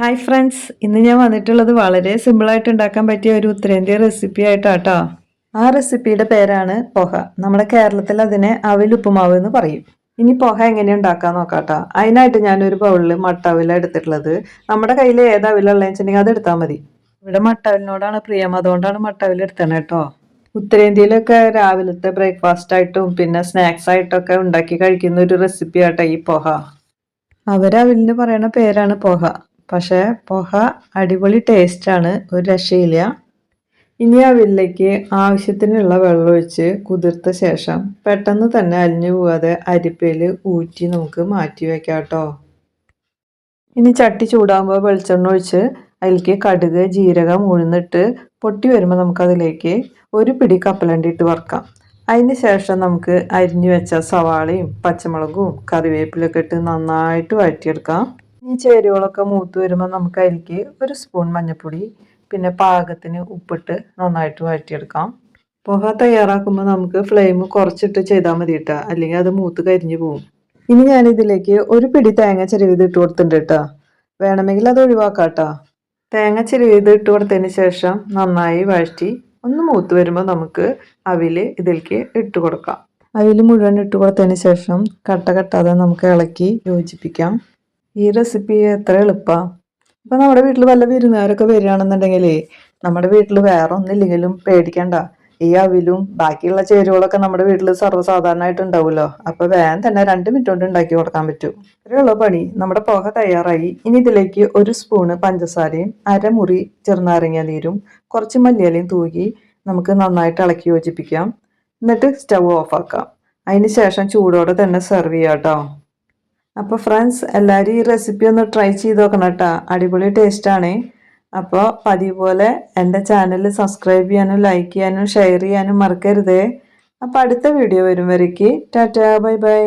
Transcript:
Hi friends ഇന്ന് ഞാൻ വന്നിട്ടുള്ളത് വളരെ സിമ്പിളായിട്ട് ഉണ്ടാക്കാൻ പറ്റിയ ഒരു ഉത്തരേന്ത്യ റെസിപ്പി ആയിട്ടാട്ടോ. ആ റെസിപ്പിയുടെ പേരാണ് പൊഹ. നമ്മുടെ കേരളത്തിൽ അതിനെ അവിലുപ്പുമാവ് എന്ന് പറയും. ഇനി പൊഹ എങ്ങനെ ഉണ്ടാക്കാൻ നോക്കാട്ടോ. അതിനായിട്ട് ഞാനൊരു ബൗളിൽ മട്ടവില എടുത്തിട്ടുള്ളത്. നമ്മുടെ കയ്യിൽ ഏത് അവിലുള്ളതെന്ന് വെച്ചിട്ടുണ്ടെങ്കിൽ അത് എടുത്താൽ മതി. ഇവിടെ മട്ടവിലിനോടാണ് പ്രിയം. അതുകൊണ്ടാണ് മട്ടവിൽ എടുത്തത് കേട്ടോ. ഉത്തരേന്ത്യയിലൊക്കെ രാവിലത്തെ ബ്രേക്ക്ഫാസ്റ്റ് ആയിട്ടും പിന്നെ സ്നാക്സ് ആയിട്ടൊക്കെ ഉണ്ടാക്കി കഴിക്കുന്ന ഒരു റെസിപ്പി ആട്ടോ ഈ പൊഹ. അവരവിലിന് പറയുന്ന പേരാണ് പൊഹ. പക്ഷേ പൊഹ അടിപൊളി ടേസ്റ്റാണ് ഒരു രക്ഷയില്ല. ഇനി ആ വില്ലയ്ക്ക് ആവശ്യത്തിനുള്ള വെള്ളം ഒഴിച്ച് കുതിർത്ത ശേഷം പെട്ടെന്ന് തന്നെ അലിഞ്ഞു പോവാതെ അരിപ്പയിൽ ഊറ്റി നമുക്ക് മാറ്റി വയ്ക്കാം കേട്ടോ ഇനി ചട്ടി ചൂടാകുമ്പോൾ വെളിച്ചെണ്ണ ഒഴിച്ച് അതിലേക്ക് കടുക് ജീരകം ഉഴുന്നിട്ട് പൊട്ടി വരുമ്പോൾ നമുക്കതിലേക്ക് ഒരു പിടി കപ്പലണ്ടി ഇട്ട് വറക്കാം. അതിന് ശേഷം നമുക്ക് അരിഞ്ഞു വെച്ച സവാളയും പച്ചമുളകും കറിവേപ്പിലൊക്കെ ഇട്ട് നന്നായിട്ട് വഴറ്റിയെടുക്കാം. ഈ ചേരുവകളൊക്കെ മൂത്ത് വരുമ്പോൾ നമുക്ക് അതിലേക്ക് ഒരു സ്പൂൺ മഞ്ഞൾപ്പൊടി പിന്നെ പാകത്തിന് ഉപ്പിട്ട് നന്നായിട്ട് വഴറ്റിയെടുക്കാം. പുക തയ്യാറാക്കുമ്പോൾ നമുക്ക് ഫ്ലെയിം കുറച്ചിട്ട് ചെയ്താൽ മതി കേട്ടോ അല്ലെങ്കിൽ അത് മൂത്ത് കരിഞ്ഞു പോകും ഇനി ഞാൻ ഇതിലേക്ക് ഒരു പിടി തേങ്ങ ചെരുവിത് ഇട്ട് കൊടുത്തിട്ടുണ്ട് കേട്ടോ വേണമെങ്കിൽ അത് ഒഴിവാക്കാം കേട്ടോ തേങ്ങ ചെരുവിത് ഇട്ട് കൊടുത്തതിന് ശേഷം നന്നായി വഴറ്റി ഒന്ന് മൂത്ത് വരുമ്പോൾ നമുക്ക് അവിൽ ഇതിലേക്ക് ഇട്ട് കൊടുക്കാം. അവിൽ മുഴുവൻ ഇട്ട് കൊടുത്തതിന് ശേഷം കട്ട കട്ടാതെ നമുക്ക് ഇളക്കി യോജിപ്പിക്കാം. ഈ റെസിപ്പി എത്ര എളുപ്പമാണ് ഇപ്പം നമ്മുടെ വീട്ടിൽ വല്ല വിരുന്നുകാരൊക്കെ വരികയാണെന്നുണ്ടെങ്കിലേ നമ്മുടെ വീട്ടിൽ വേറെ ഒന്നില്ലെങ്കിലും പേടിക്കണ്ട. ഈ അവിലും ബാക്കിയുള്ള ചേരുവകളൊക്കെ നമ്മുടെ വീട്ടിൽ സർവസാധാരണമായിട്ട് ഉണ്ടാവുമല്ലോ അപ്പോൾ വേഗം തന്നെ രണ്ട് മിനിറ്റ് കൊണ്ട് ഉണ്ടാക്കി കൊടുക്കാൻ പറ്റും. ഇത്രയുള്ള പണി. നമ്മുടെ പോക തയ്യാറായി. ഇനി ഇതിലേക്ക് ഒരു സ്പൂണ് പഞ്ചസാരയും അരമുറി ചെറുനാരങ്ങ നീരും കുറച്ച് മല്ലിയിലയും തൂകി നമുക്ക് നന്നായിട്ട് ഇളക്കി യോജിപ്പിക്കാം. എന്നിട്ട് സ്റ്റവ് ഓഫ് ആക്കാം. അതിന് ശേഷം ചൂടോടെ തന്നെ സെർവ് ചെയ്യാം കേട്ടോ. അപ്പോൾ ഫ്രണ്ട്സ് എല്ലാവരും ഈ റെസിപ്പി ഒന്ന് ട്രൈ ചെയ്ത് നോക്കണം കേട്ടോ. അടിപൊളി ടേസ്റ്റാണ് അപ്പോൾ പതിവ് പോലെ എന്റെ ചാനൽ സബ്സ്ക്രൈബ് ചെയ്യാനും ലൈക്ക് ചെയ്യാനും ഷെയർ ചെയ്യാനും മറക്കരുതേ. അപ്പോൾ അടുത്ത വീഡിയോ വരും വരയ്ക്ക്. Tata bye bye